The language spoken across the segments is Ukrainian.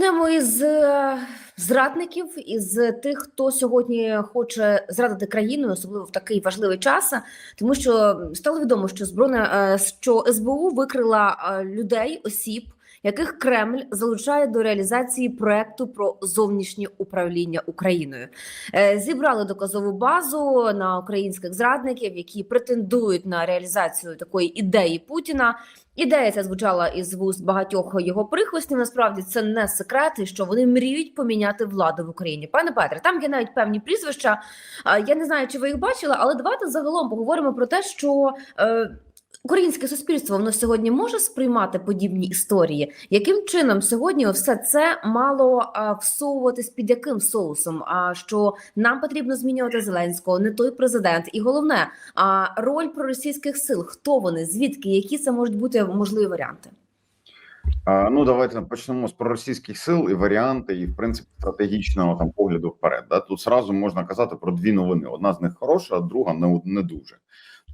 Почнемо із е, зрадників, із тих, хто сьогодні хоче зрадити країну, особливо в такий важливий час, тому що стало відомо, що збройна е, що СБУ викрила е, людей, осіб, яких Кремль залучає до реалізації проекту про зовнішнє управління Україною. Е, Зібрали доказову базу на українських зрадників, які претендують на реалізацію такої ідеї Путіна. Ідея ця звучала із вуст багатьох його прихвостнів. Насправді це не секрет, і що вони мріють поміняти владу в Україні. Пане Петре, там є навіть певні прізвища. Я не знаю, чи ви їх бачили, але давайте загалом поговоримо про те, що. Українське суспільство воно сьогодні може сприймати подібні історії. Яким чином сьогодні все це мало а, всовуватись під яким соусом? А що нам потрібно змінювати Зеленського, не той президент, і головне, а роль проросійських сил, хто вони, звідки, які це можуть бути можливі варіанти? А, Ну, давайте почнемо з проросійських сил і варіанти, і в принципі стратегічного там погляду вперед. Да? Тут зразу можна казати про дві новини: одна з них хороша, а друга не, не дуже.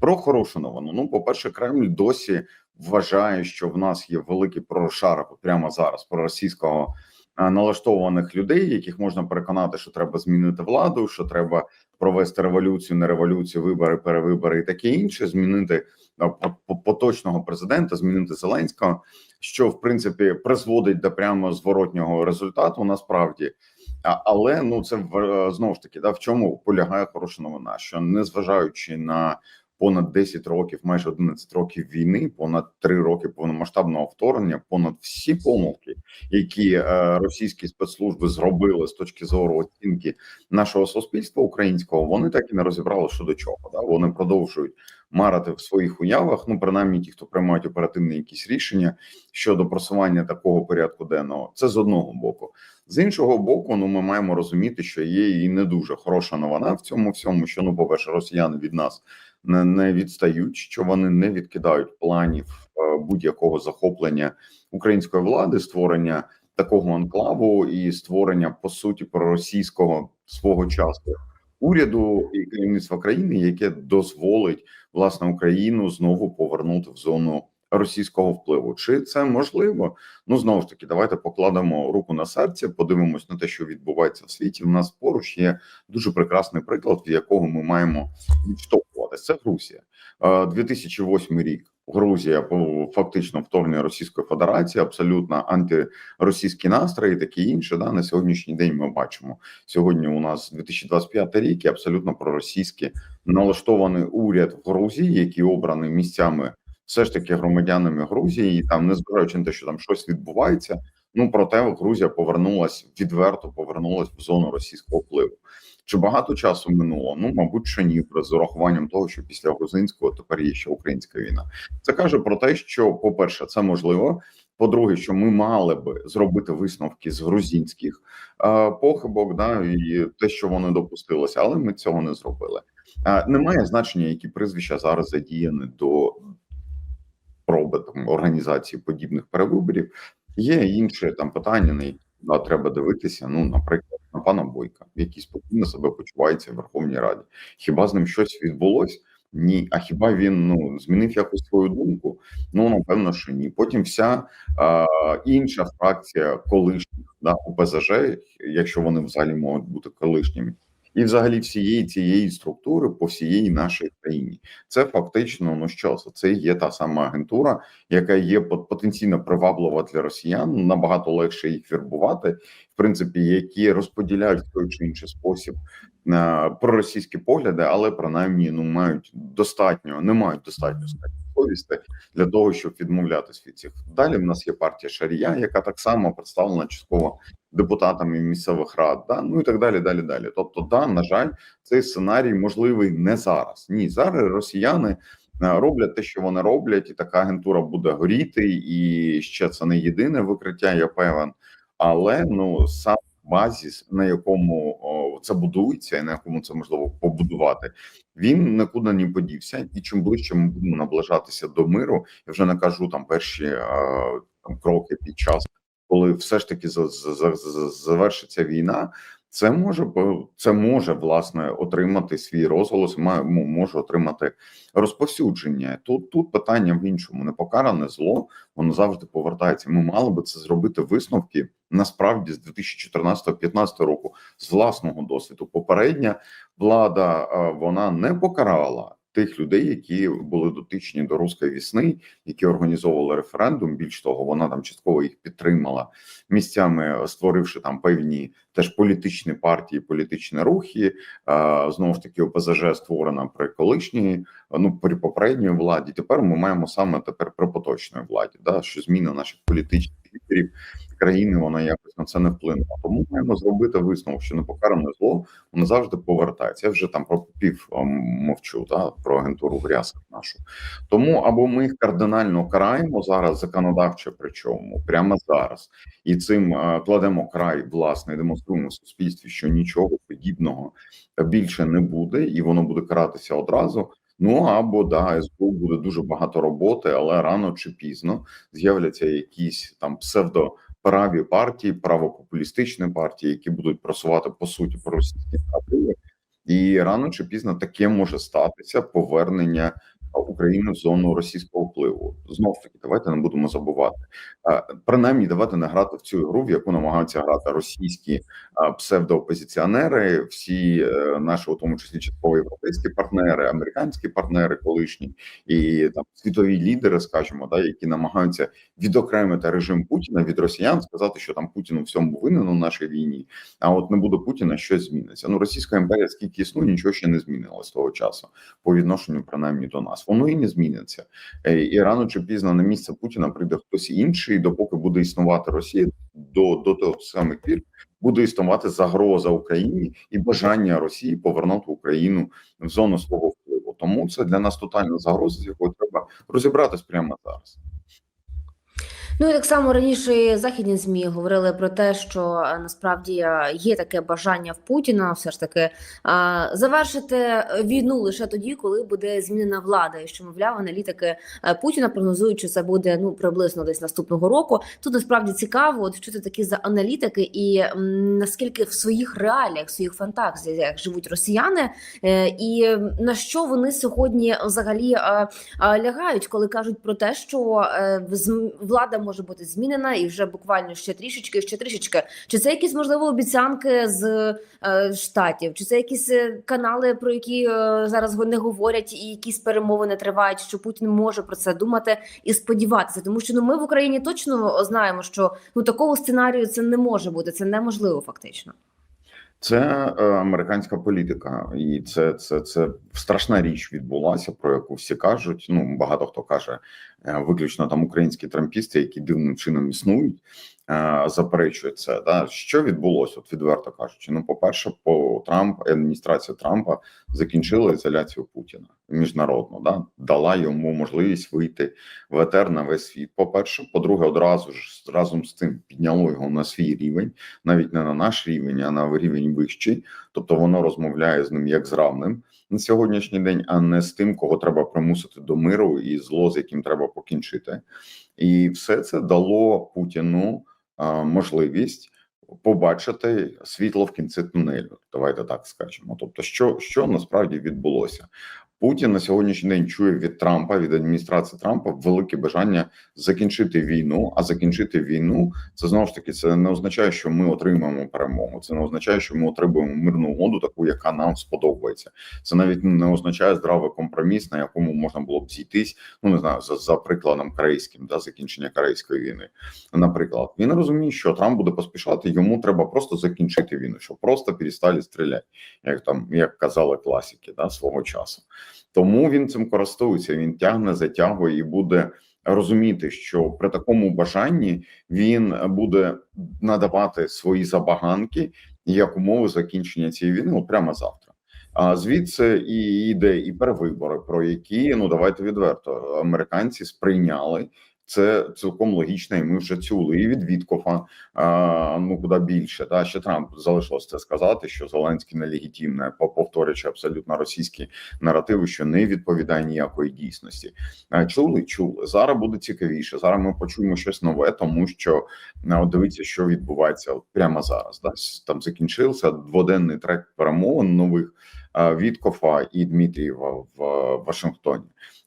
Про хорошу новину. Ну, по-перше, Кремль досі вважає, що в нас є великий прошарок прямо зараз проросійського налаштованих людей, яких можна переконати, що треба змінити владу, що треба провести революцію, не революцію, вибори, перевибори і таке інше. Змінити поточного президента, змінити Зеленського, що в принципі призводить до прямо зворотнього результату. Насправді. Але ну це знову ж таки да в чому полягає хороша новина, що незважаючи на понад 10 років, майже 11 років війни, понад 3 роки повномасштабного вторгнення, понад всі помилки, які е, російські спецслужби зробили з точки зору оцінки нашого суспільства українського, вони так і не розібрали що до чого. Да? Вони продовжують марити в своїх уявах. Ну принаймні ті, хто приймають оперативні якісь рішення щодо просування такого порядку денного, це з одного боку. З іншого боку, ну ми маємо розуміти, що є і не дуже хороша новина в цьому всьому, що ну, по перше, росіяни від нас не, відстають, що вони не відкидають планів е, будь-якого захоплення української влади, створення такого анклаву і створення по суті проросійського свого часу уряду і керівництва країни, яке дозволить власне Україну знову повернути в зону. Російського впливу чи це можливо? Ну знову ж таки, давайте покладемо руку на серце, подивимось на те, що відбувається в світі. У нас поруч є дуже прекрасний приклад, в якого ми маємо відштовхуватися. Це Грузія, 2008 рік. Грузія фактично вторгнення Російської Федерації, абсолютно антиросійські настрої, такі інше. Да на сьогоднішній день ми бачимо сьогодні. У нас 2025 рік і абсолютно проросійський налаштований уряд в Грузії, який обраний місцями все ж таки громадянами Грузії, і там, незважаючи на те, що там щось відбувається. Ну проте Грузія повернулась відверто, повернулась в зону російського впливу. Чи багато часу минуло? Ну, мабуть, що ні, з урахуванням того, що після грузинського тепер є ще українська війна. Це каже про те, що, по-перше, це можливо. По-друге, що ми мали би зробити висновки з грузинських е, похибок, да і те, що вони допустилися, але ми цього не зробили. Е, немає значення, які прізвища зараз задіяні до спроби там організації подібних перевиборів. Є інші там питання, на які треба дивитися. Ну, наприклад, на пана Бойка, який спокійно себе почувається в Верховній Раді. Хіба з ним щось відбулось? Ні, а хіба він ну змінив якусь свою думку? Ну напевно, що ні. Потім вся е, інша фракція колишніх да, УПЗЖ, якщо вони взагалі можуть бути колишніми, і, взагалі, всієї цієї структури по всієї нашій країні. Це фактично ну що це є та сама агентура, яка є потенційно приваблива для росіян. Набагато легше їх вірбувати, в принципі, які розподіляють той чи інший спосіб проросійські погляди, але принаймні ну мають достатньо, не мають достатньо совісти для того, щоб відмовлятися від цих. Далі в нас є партія Шарія, яка так само представлена частково депутатами місцевих рад, да ну і так далі. Далі, далі. Тобто, да, на жаль, цей сценарій можливий не зараз. Ні, зараз росіяни. Е, роблять те, що вони роблять, і така агентура буде горіти, і ще це не єдине викриття. Я певен, але ну сам базіс, на якому о, це будується, і на якому це можливо побудувати, він нікуди не подівся. І чим ближче ми будемо наближатися до миру, я вже не кажу там перші а, там кроки під час, коли все ж таки завершиться війна. Це може це може власне отримати свій розголос, може отримати розповсюдження. Тут тут питання в іншому непокаране зло, воно завжди повертається. Ми мали би це зробити висновки насправді з 2014-2015 року з власного досвіду. Попередня влада е, вона не покарала тих людей, які були дотичні до руської вісни, які організовували референдум. Більш того, вона там частково їх підтримала місцями, створивши там певні теж політичні партії, політичні рухи. Е, Знову ж таки, ОПЗЖ створена при колишній, ну при попередній владі. Тепер ми маємо саме тепер при поточній владі, да що зміна наших політичних лідерів країни вона якось на це не вплинула. Тому маємо зробити висновок, що непокаране зло воно завжди повертається. Я вже там про попів ем, мовчу, да, про агентуру грязок нашу. Тому або ми їх кардинально караємо зараз законодавчо, причому прямо зараз, і цим е, кладемо край власне, демонструємо суспільстві, що нічого подібного більше не буде, і воно буде каратися одразу. Ну або да, СБУ буде дуже багато роботи, але рано чи пізно з'являться якісь там псевдо праві партії, правопопулістичні партії, які будуть просувати по суті проросійські наративи, і рано чи пізно таке може статися повернення України в зону російського впливу. Знов таки, давайте не будемо забувати. Принаймні, давайте не грати в цю гру, в яку намагаються грати російські псевдоопозиціонери, всі е, наші, у тому числі частково європейські партнери, американські партнери, колишні і там світові лідери, скажімо, да, які намагаються відокремити режим Путіна від росіян, сказати, що там Путін у всьому винен у нашій війні. А от не буде Путіна, щось зміниться. Ну, Російська імперія, скільки існує, нічого ще не змінилось того часу по відношенню, принаймні до нас. Воно і не зміниться. Е, І рано чи пізно на місце Путіна прийде хтось інший, допоки буде існувати Росія, до, до того самих пір буде існувати загроза Україні і бажання Росії повернути Україну в зону свого впливу. Тому це для нас тотальна загроза, з якою треба розібратись прямо зараз. Ну і так само раніше західні змі говорили про те, що е, насправді е, є таке бажання в Путіна, все ж таки завершити війну лише тоді, коли буде змінена влада, і що мовляв, аналітики е, Путіна прогнозують, що це буде ну приблизно десь наступного року. Тут насправді цікаво, от що це такі за аналітики, і наскільки в своїх реаліях, в своїх фантазіях живуть росіяни, і на що вони сьогодні взагалі лягають, коли кажуть про те, що влада може бути змінена, і вже буквально ще трішечки, ще трішечки. Чи це якісь можливо обіцянки з е, штатів? Чи це якісь е, канали, про які е, зараз не говорять, і якісь перемовини тривають? Що Путін може про це думати і сподіватися? Тому що ну ми в Україні точно знаємо, що ну такого сценарію це не може бути, це неможливо фактично. Це е, американська політика, і це, це, це страшна річ відбулася, про яку всі кажуть. Ну багато хто каже, е, виключно там українські трампісти, які дивним чином існують, е, заперечують це. Да? Що відбулося? От відверто кажучи, ну, по-перше, по Трамп адміністрація Трампа закінчила ізоляцію Путіна міжнародно, да дала йому можливість вийти в етер на весь світ. По перше, по-друге, одразу ж разом з цим підняло його на свій рівень, навіть не на наш рівень, а на рівень вищий. Тобто воно розмовляє з ним як з равним на сьогоднішній день, а не з тим, кого треба примусити до миру і зло, з яким треба покінчити. І все це дало Путіну можливість побачити світло в кінці тунелю. Давайте так скажемо. Тобто, що, що насправді відбулося? Путін на сьогоднішній день чує від Трампа від адміністрації Трампа велике бажання закінчити війну. А закінчити війну це знову ж таки це не означає, що ми отримаємо перемогу. Це не означає, що ми отримуємо мирну угоду, таку яка нам сподобається. Це навіть не означає здравий компроміс, на якому можна було б зійтись. Ну не знаю, за, за прикладом корейським, да закінчення корейської війни. Наприклад, він розуміє, що Трамп буде поспішати. Йому треба просто закінчити війну, щоб просто перестали стріляти, як там як казали класики, да свого часу. Тому він цим користується. Він тягне, затягує і буде розуміти, що при такому бажанні він буде надавати свої забаганки як умови закінчення цієї війни от прямо завтра. А звідси і йде і перевибори, про які ну давайте відверто американці сприйняли. Це цілком логічно, і ми вже чули і від Віткофа, ну куди більше. Та ще Трамп залишилось це сказати, що Зеленський нелегітимне, повторюючи абсолютно російські наративи, що не відповідає ніякої дійсності. Чули, чули. Зараз буде цікавіше. Зараз ми почуємо щось нове, тому що дивіться, що відбувається прямо зараз. Да? Там закінчився дводенний трек перемовин нових Віткофа і Дмитрієва в Вашингтоні.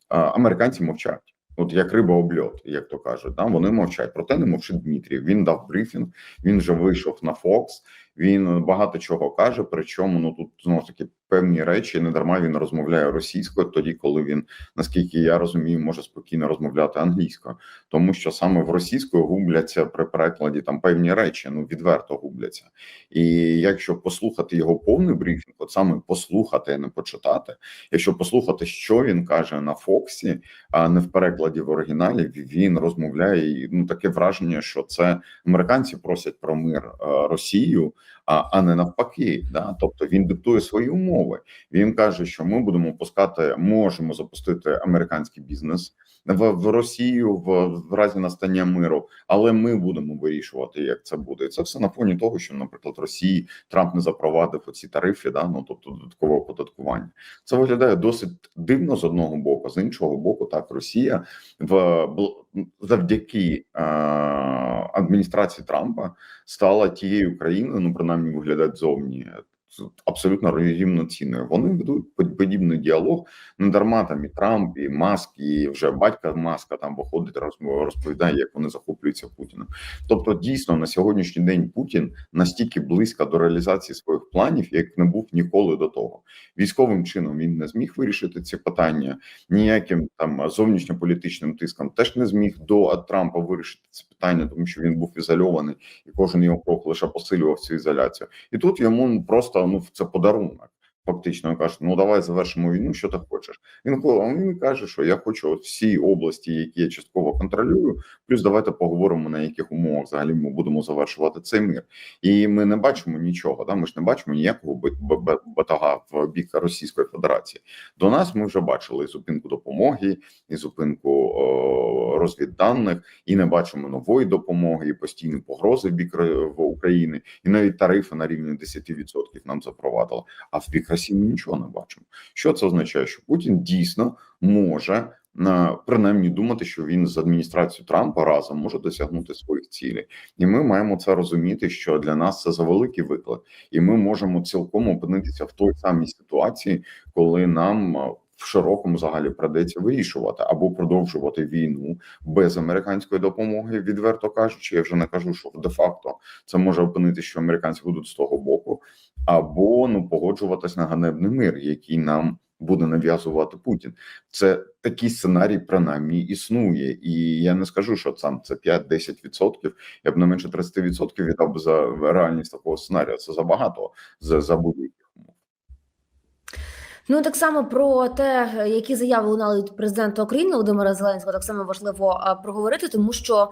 Американці мовчать. От як риба обльот, як то кажуть, там вони мовчать. Проте не мовчить Дмитрій. Він дав брифінг, він вже вийшов на Фокс. Він багато чого каже. Причому ну тут знову ж таки певні речі не дарма він розмовляє російською, тоді коли він, наскільки я розумію, може спокійно розмовляти англійською, тому що саме в російською губляться при перекладі там певні речі, ну відверто губляться. І якщо послухати його повний брифінг, от саме послухати, а не почитати, якщо послухати, що він каже на Фоксі, а не в перекладі в оригіналі, він розмовляє і ну таке враження, що це американці просять про мир е, Росію, а, а не навпаки. Да? Тобто він диктує свої умови. Він каже, що ми будемо пускати, можемо запустити американський бізнес в, в Росію в, в разі настання миру, але ми будемо вирішувати, як це буде. І це все на фоні того, що, наприклад, Росії Трамп не запровадив оці тарифи, да ну тобто додаткове оподаткування. Це виглядає досить дивно з одного боку, з іншого боку, так Росія в завдяки е, адміністрації Трампа стала тією країною, ну принаймні виглядає зовні. Абсолютно рівноцінною. Вони ведуть подібний діалог. Не дарма там і Трамп, і Маск, і вже батька Маска там виходить, роз- розповідає, як вони захоплюються Путіним. Тобто, дійсно на сьогоднішній день Путін настільки близько до реалізації своїх планів, як не був ніколи до того. Військовим чином він не зміг вирішити ці питання, ніяким там зовнішньополітичним тиском теж не зміг до Трампа вирішити це питання, тому що він був ізольований, і кожен його крок лише посилював цю ізоляцію. І тут йому просто ну це подарунок. Фактично каже, ну давай завершимо війну. Що ти хочеш? Він він каже, що я хочу всі області, які я частково контролюю. Плюс давайте поговоримо на яких умовах взагалі ми будемо завершувати цей мир. І ми не бачимо нічого. Да? Ми ж не бачимо ніякого батага в бік Російської Федерації. До нас ми вже бачили і зупинку допомоги, і зупинку о, розвідданих, і не бачимо нової допомоги, і постійні погрози в бік в України, і навіть тарифи на рівні 10% нам запровадили. А в бік Росії ми нічого не бачимо. Що це означає? Що Путін дійсно може на принаймні думати, що він з адміністрацією Трампа разом може досягнути своїх цілей, і ми маємо це розуміти, що для нас це за великий виклик, і ми можемо цілком опинитися в той самій ситуації, коли нам в широкому загалі придеться вирішувати або продовжувати війну без американської допомоги, відверто кажучи, я вже не кажу, що де-факто це може опинитися, що американці будуть з того боку, або ну погоджуватись на ганебний мир, який нам буде нав'язувати Путін. Це такий сценарій, принаймні, існує, і я не скажу, що сам це 5-10%, Я б не менше 30% віддав за реальність такого сценарію. Це забагато за, за умов. Ну так само про те, які заяви лунали від президента України Володимира Зеленського, так само важливо проговорити, тому що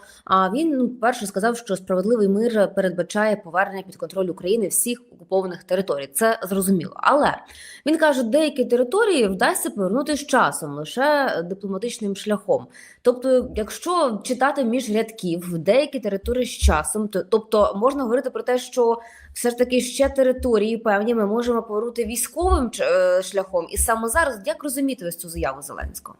він ну, перше сказав, що справедливий мир передбачає повернення під контроль України всіх окупованих територій. Це зрозуміло. Але він каже, деякі території вдасться повернути з часом лише дипломатичним шляхом. Тобто, якщо читати між рядків деякі території з часом, то тобто можна говорити про те, що все ж таки ще території певні ми можемо повернути військовим е, шляхом, і саме зараз як розуміти ось цю заяву Зеленського?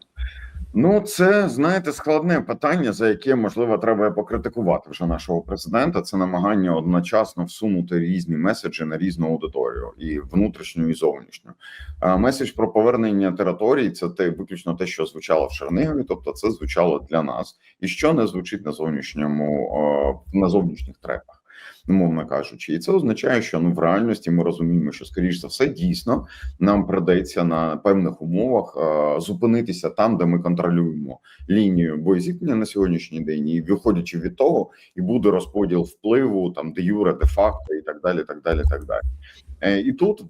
Ну, це знаєте складне питання, за яке можливо треба покритикувати вже нашого президента. Це намагання одночасно всунути різні меседжі на різну аудиторію, і внутрішню, і зовнішню. А меседж про повернення територій це те виключно те, що звучало в Чернігові, тобто це звучало для нас, і що не звучить на зовнішньому на зовнішніх треках. Умовно кажучи, і це означає, що ну в реальності ми розуміємо, що скоріш за все дійсно нам придеться на певних умовах е, зупинитися там, де ми контролюємо лінію боєзіткнення на сьогоднішній день, і виходячи від того, і буде розподіл впливу там де юре, де факто, і так далі. Так далі, так далі. Е, і тут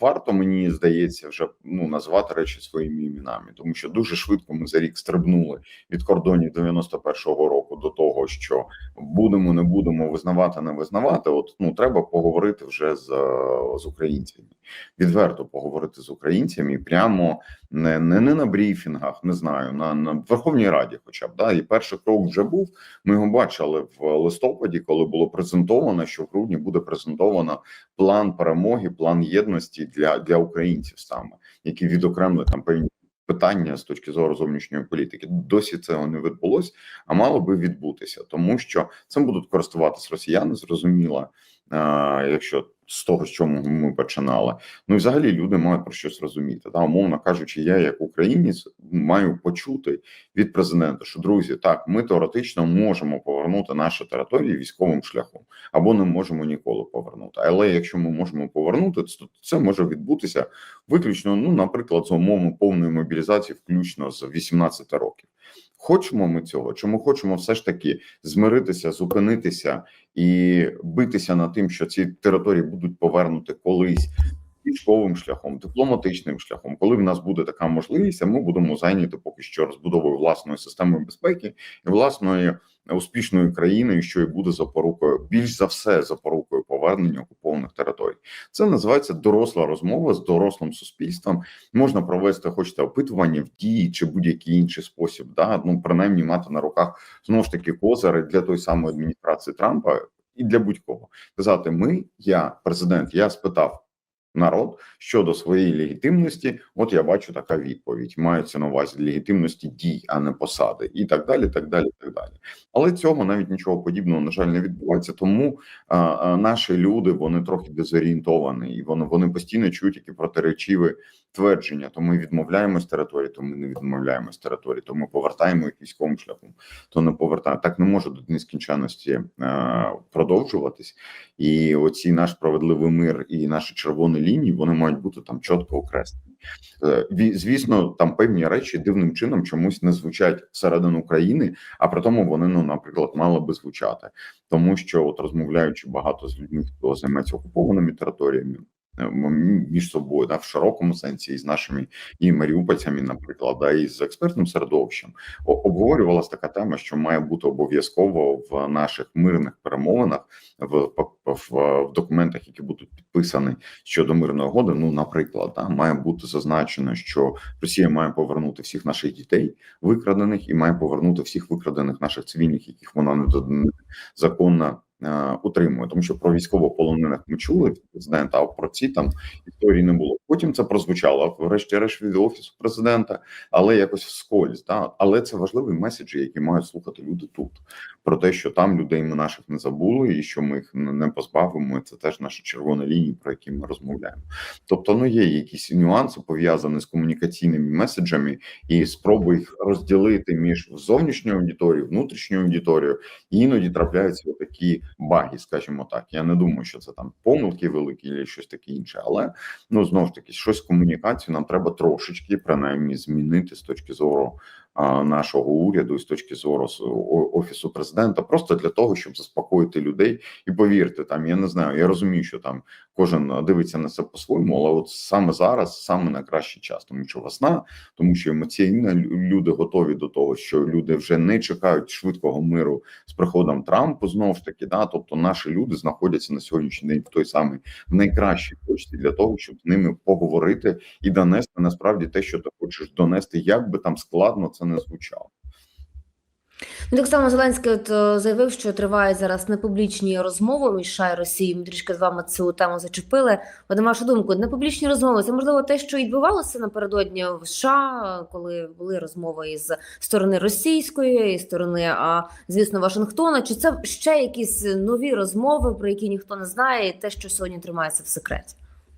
варто мені здається вже ну назвати речі своїми іменами, тому що дуже швидко ми за рік стрибнули від кордонів 91-го року до того, що будемо, не будемо визнавати, не визнавати. От ну треба поговорити вже з, з українцями, відверто поговорити з українцями прямо не, не, не на брифінгах, не знаю, на, на Верховній Раді, хоча б да, і перший крок вже був. Ми його бачили в листопаді, коли було презентовано, що в грудні буде презентовано план перемоги, план єдності для, для українців саме, які відокремили там певні. Питання з точки зору зовнішньої політики досі цього не відбулось, а мало би відбутися, тому що цим будуть користуватись росіяни. Зрозуміло, якщо з того, з чому ми починали. Ну і взагалі люди мають про щось розуміти. Та умовно кажучи, я як українець маю почути від президента, що друзі, так ми теоретично можемо повернути наші території військовим шляхом, або не можемо ніколи повернути. Але якщо ми можемо повернути, то це може відбутися виключно, ну наприклад, за умовами повної мобілізації, включно з 18 років. Хочемо ми цього, чи ми хочемо все ж таки змиритися, зупинитися і битися над тим, що ці території будуть повернути колись військовим шляхом, дипломатичним шляхом, коли в нас буде така можливість, ми будемо зайняті поки що розбудовою власної системи безпеки і власної успішної країни, що і буде запорукою, більш за все запорукою повернення окупованих територій. Це називається доросла розмова з дорослим суспільством. Можна провести, хочете опитування в дії чи будь-який інший спосіб. Да, ну принаймні мати на руках знову ж таки козири для той самої адміністрації Трампа і для будь-кого казати: Ми, я президент, я спитав. Народ щодо своєї легітимності, от я бачу така відповідь. Мається на увазі легітимності дій, а не посади, і так далі. так далі, так далі. Але цього навіть нічого подібного на жаль не відбувається. Тому а, а, наші люди вони трохи дезорієнтовані, і вони вони постійно чують які протиречиві твердження. То ми відмовляємось території, то ми не відмовляємось території, то ми повертаємо їх військовим шляхом, то не повертаємо. Так не може до нескінченності а, продовжуватись. І оці наш справедливий мир і наші червоні лінії вони мають бути там чітко окреслені. Е, Звісно, там певні речі дивним чином чомусь не звучать всередину України, а при тому вони, ну, наприклад, мали би звучати, тому що, от розмовляючи багато з людьми, хто займається окупованими територіями. М- Між собою, да, в широкому сенсі, і з нашими і маріупольцями, наприклад, да, і з експертним середовищем, обговорювалася така тема, що має бути обов'язково в наших мирних перемовинах в, в, в, документах, які будуть підписані щодо мирної угоди. Ну, наприклад, да, має бути зазначено, що Росія має повернути всіх наших дітей викрадених і має повернути всіх викрадених наших цивільних, яких вона незаконно е, утримує, тому що про військовополонених ми чули від президента, а про ці там історії не було. Потім це прозвучало врешті-решт від офісу президента, але якось вскользь. Да? Але це важливі меседжі, які мають слухати люди тут. Про те, що там людей ми наших не забули, і що ми їх не позбавимо. і Це теж наші червоні лінії, про які ми розмовляємо. Тобто, ну є якісь нюанси пов'язані з комунікаційними меседжами, і спроби їх розділити між зовнішньою аудиторією, внутрішньою аудиторією. І іноді трапляються такі баги, скажімо так. Я не думаю, що це там помилки великі, чи щось таке інше, але ну знову ж таки, щось комунікацію нам треба трошечки принаймні змінити з точки зору нашого уряду, і з точки зору офісу президента, просто для того, щоб заспокоїти людей. І повірте, там я не знаю, я розумію, що там кожен дивиться на це по-своєму, але от саме зараз саме найкращий час, тому що весна, тому що емоційно лю- люди готові до того, що люди вже не чекають швидкого миру з приходом Трампу. Знову ж таки, да, тобто наші люди знаходяться на сьогоднішній день в той самий найкращій точці для того, щоб з ними поговорити і донести насправді те, що ти хочеш донести, як би там складно це не звучало. Ну, так само Зеленський от, е, заявив, що тривають зараз непублічні розмови між США і Росією. Ми трішки з вами цю тему зачепили. От, на вашу думку, непублічні розмови це можливо те, що відбувалося напередодні в США, коли були розмови із сторони російської, і сторони, а звісно, Вашингтона. Чи це ще якісь нові розмови, про які ніхто не знає, і те, що сьогодні тримається в секреті?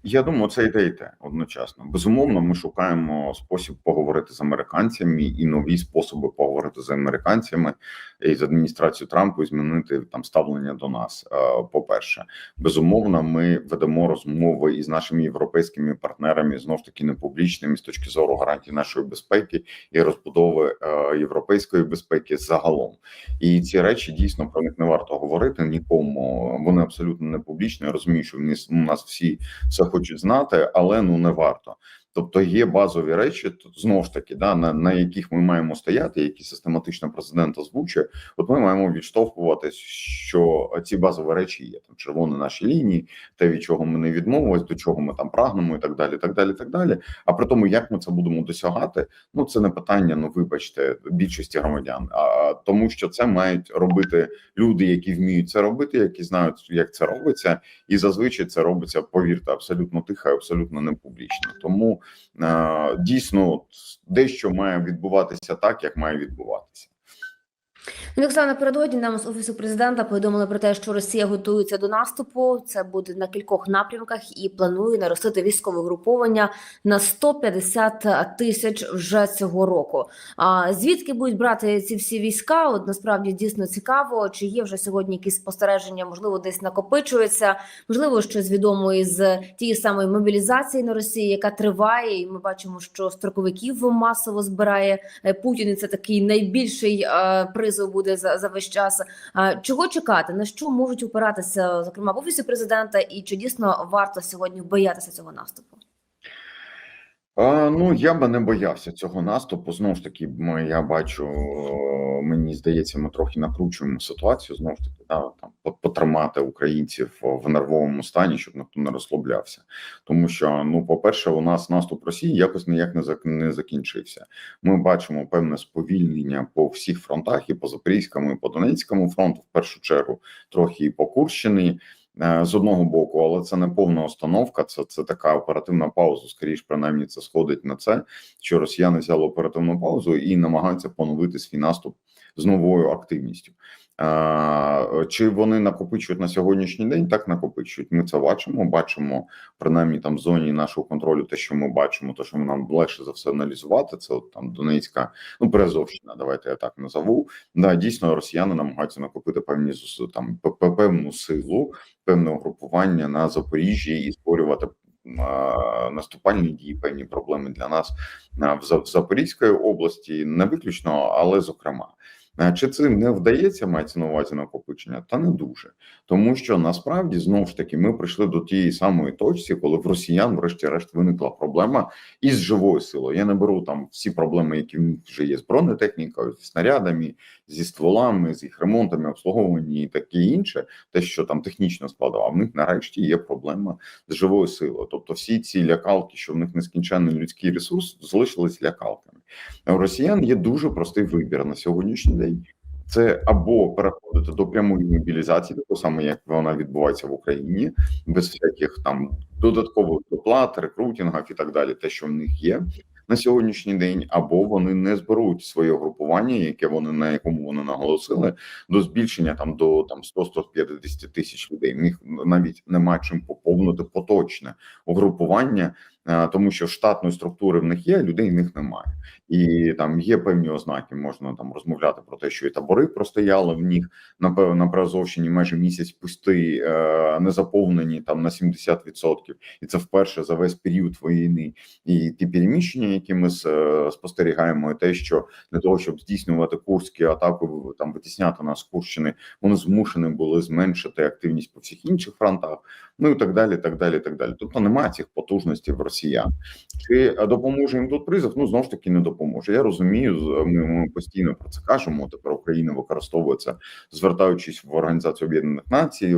Я думаю, це те, і те одночасно. Безумовно, ми шукаємо спосіб поговорити з американцями і нові способи поговорити з американцями і з адміністрацією Трампу і змінити там ставлення до нас. Е, По-перше, безумовно, ми ведемо розмови із нашими європейськими партнерами знов ж таки не публічними з точки зору гарантій нашої безпеки і розбудови е, європейської безпеки загалом. І ці речі дійсно про них не варто говорити нікому. Вони абсолютно не публічні. Я розумію, що у нас всі це хочуть знати, але ну не варто. Тобто є базові речі, тут знову ж таки, да, на, на яких ми маємо стояти, які систематично президент озвучує. От ми маємо відштовхуватись, що ці базові речі є там червоні наші лінії, те від чого ми не відмовились, до чого ми там прагнемо, і так далі. так далі, так далі. А при тому, як ми це будемо досягати, ну це не питання. Ну вибачте, більшості громадян, а тому, що це мають робити люди, які вміють це робити, які знають, як це робиться, і зазвичай це робиться, повірте, абсолютно тихо, абсолютно не публічно. Тому дійсно дещо має відбуватися так, як має відбуватися. Ну, Оксана, напередодні нам з офісу президента повідомили про те, що Росія готується до наступу. Це буде на кількох напрямках і планує наростити військове груповання на 150 тисяч вже цього року. А звідки будуть брати ці всі війська? От насправді дійсно цікаво, чи є вже сьогодні якісь спостереження, можливо, десь накопичується, можливо, щось відомо із тієї самої мобілізації на Росії, яка триває, і ми бачимо, що строковиків масово збирає е, Путін. І це такий найбільший е, призов буде за, за весь час. Чого чекати? На що можуть опиратися, зокрема в офісі президента, і чи дійсно варто сьогодні боятися цього наступу? А, ну я би не боявся цього наступу. Знову ж таки, я бачу, мені здається, ми трохи накручуємо ситуацію. Знову ж таки, да, там потримати українців в нервовому стані, щоб ніхто не розслаблявся. Тому що, ну, по-перше, у нас наступ Росії якось ніяк не закінчився. Ми бачимо певне сповільнення по всіх фронтах, і по Запорізькому, і по Донецькому фронту, в першу чергу, трохи і по Курщині. Е, з одного боку, але це не повна установка. Це це така оперативна пауза. Скоріш, принаймні, це сходить на це, що росіяни взяли оперативну паузу і намагаються поновити свій наступ з новою активністю. Чи вони накопичують на сьогоднішній день? Так накопичують. Ми це бачимо. Бачимо принаймні там в зоні нашого контролю. Те, що ми бачимо, то що нам легше за все аналізувати. Це от там Донецька, ну Березовщина. Давайте я так назову. Да, дійсно, росіяни намагаються накопити певні там певну силу, певне угрупування на Запоріжжі і створювати. Наступальні дії, певні проблеми для нас в Запорізької області, не виключно, але зокрема. Чи це не вдається, мається на увазі накопичення? Та не дуже, тому що насправді знову ж таки ми прийшли до тієї самої точці, коли в росіян, врешті-решт, виникла проблема із живою силою. Я не беру там всі проблеми, які в них вже є з бронетехнікою, зі снарядами, зі стволами, з їх ремонтами, обслуговуванні і таке інше, те, що там технічно складово, а в них нарешті є проблема з живою силою. Тобто, всі ці лякалки, що в них нескінченний людський ресурс, залишились лякалками. У росіян є дуже простий вибір на сьогоднішній день. Це або переходити до прямої мобілізації, так само як вона відбувається в Україні, без всяких там додаткових доплат, рекрутингів і так далі, те, що в них є на сьогоднішній день, або вони не зберуть своє групування, яке вони на якому вони наголосили, до збільшення там до там 100-150 тисяч людей. Них навіть немає чим поповнити поточне угрупування, тому що штатної структури в них є, людей в них немає. І там є певні ознаки. Можна там розмовляти про те, що і табори простояли в них напевно на Приазовщині майже місяць пусти, е, не заповнені там на 70%. і це вперше за весь період війни. І ті переміщення, які ми е, спостерігаємо, і те, що для того, щоб здійснювати курські атаки, там витісняти нас Курщини, вони змушені були зменшити активність по всіх інших фронтах. Ну і так далі, так далі, так далі. Тобто немає цих потужностей в росіян. Чи е, допоможе їм тут призов? Ну знову ж таки не допоможе. Я розумію, з- ми, ми постійно про це кажемо. Тепер Україна використовує це, звертаючись в Організацію Об'єднаних Націй, е,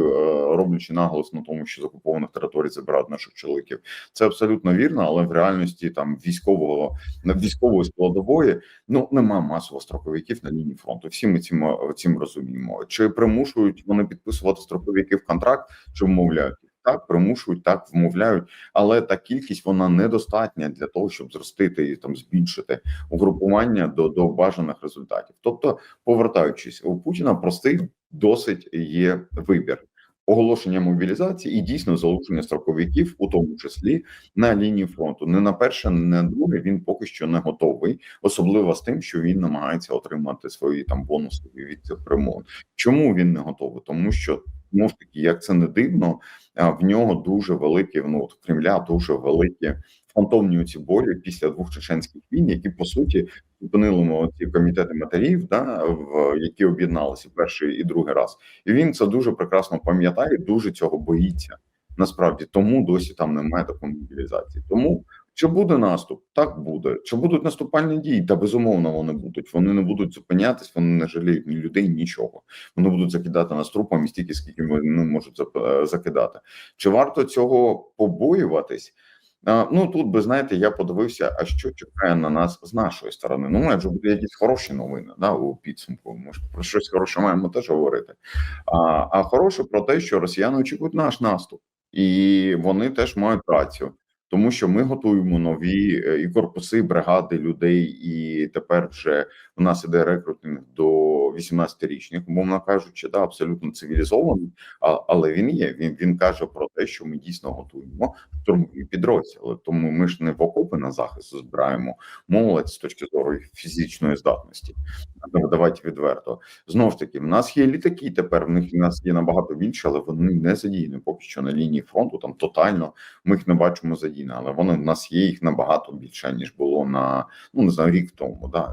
роблячи наголос на тому, що з окупованих територій забирають наших чоловіків. Це абсолютно вірно, але в реальності там військового на військової складової ну нема масово строковиків на лінії фронту. Всі ми цим, е, цим розуміємо. Чи примушують вони підписувати строковиків контракт, чи вмовляють? Так, примушують, так вмовляють, але та кількість вона недостатня для того, щоб зростити і там збільшити угрупування до, до бажаних результатів. Тобто, повертаючись у Путіна, простий досить є вибір. Оголошення мобілізації і дійсно залучення строковиків, у тому числі на лінії фронту, не на перше, не на друге. Він поки що не готовий, особливо з тим, що він намагається отримати свої там бонуси від цих перемог. Чому він не готовий? Тому що знову ж таки, як це не дивно, в нього дуже великі ну от Кремля дуже великі фантомні ці болі після двох чеченських війн, які по суті зупинили ці комітети матерів, да в які об'єдналися перший і другий раз, і він це дуже прекрасно пам'ятає, дуже цього боїться. Насправді тому досі там немає такої мобілізації. Тому чи буде наступ? Так буде. Чи будуть наступальні дії? Та безумовно вони будуть. Вони не будуть зупинятись, вони не жаліють ні людей, нічого. Вони будуть закидати нас трупами стільки, скільки вони можуть е, закидати. Чи варто цього побоюватись? Ну тут би знаєте, я подивився, а що чекає на нас з нашої сторони. Ну, мають же бути якісь хороші новини да, у підсумку. Ми ж про щось хороше маємо теж говорити. А, а хороше про те, що росіяни очікують наш наступ, і вони теж мають рацію. Тому що ми готуємо нові е, і корпуси, і бригади людей, і тепер вже у нас іде рекрутинг до 18-річних, умовно кажучи, да, абсолютно цивілізований, але він є. Він він каже про те, що ми дійсно готуємо штурмові підрозділи. Тому ми ж не в окопи на захист збираємо молодь з точки зору фізичної здатності. Давайте відверто. Знову ж таки, в нас є літаки. Тепер в них в нас є набагато більше, але вони не задіяні поки що на лінії фронту. Там тотально ми їх не бачимо задіяні, але вони в нас є їх набагато більше ніж було на ну не знаю рік тому. Да,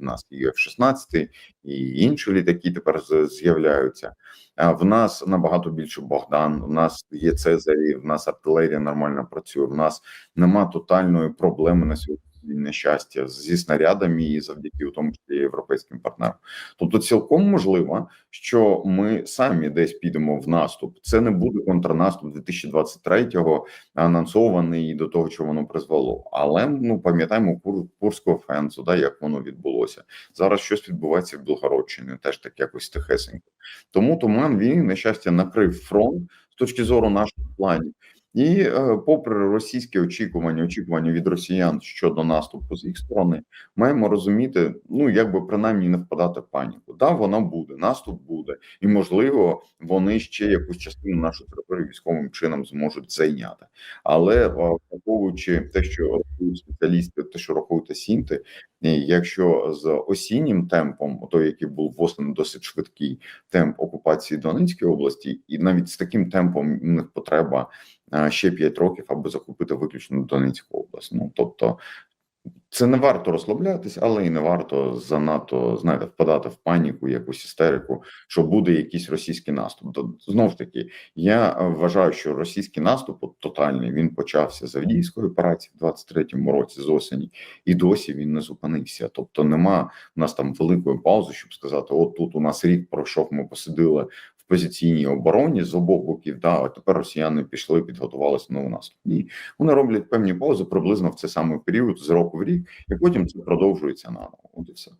в нас є F-16 і інші літаки тепер з'являються. А в нас набагато більше Богдан. В нас є Цезарі, в нас артилерія нормально працює. В нас нема тотальної проблеми на сьогодні. Нещастя зі снарядами і завдяки у тому числі європейським партнерам. Тобто, цілком можливо, що ми самі десь підемо в наступ. Це не буде контрнаступ 2023-го, анонсований і до того, що воно призвело. Але ну пам'ятаємо кур Курського фенсу, да як воно відбулося. Зараз щось відбувається в Білгородщині, теж так якось тихесенько. Тому туман він на щастя накрив фронт з точки зору наших планів. І е, попри російські очікування, очікування від росіян щодо наступу з їх сторони, маємо розуміти, ну якби принаймні не впадати в паніку. Да, вона буде, наступ буде, і можливо, вони ще якусь частину нашої території військовим чином зможуть зайняти. Але е, враховуючи те, що спеціалісти, те, що рахують асінти, і якщо з осіннім темпом, той, який був восени досить швидкий темп окупації Донецької області, і навіть з таким темпом у них потреба е, ще 5 років, аби захопити виключно Донецьку область. Ну тобто. Це не варто розслаблятись, але і не варто занадто знаєте, впадати в паніку, якусь істерику, що буде якийсь російський наступ. То знов ж таки, я е, вважаю, що російський наступ от, тотальний він почався з Авдіївської операції в 23-му році з осені, і досі він не зупинився. Тобто, нема в нас там великої паузи, щоб сказати: от тут у нас рік пройшов, ми посидили позиційній обороні з обох боків. Да, а тепер росіяни пішли і підготувалися до наступ. Ні, вони роблять певні паузи приблизно в цей самий період з року в рік, і потім це продовжується наново. От і все.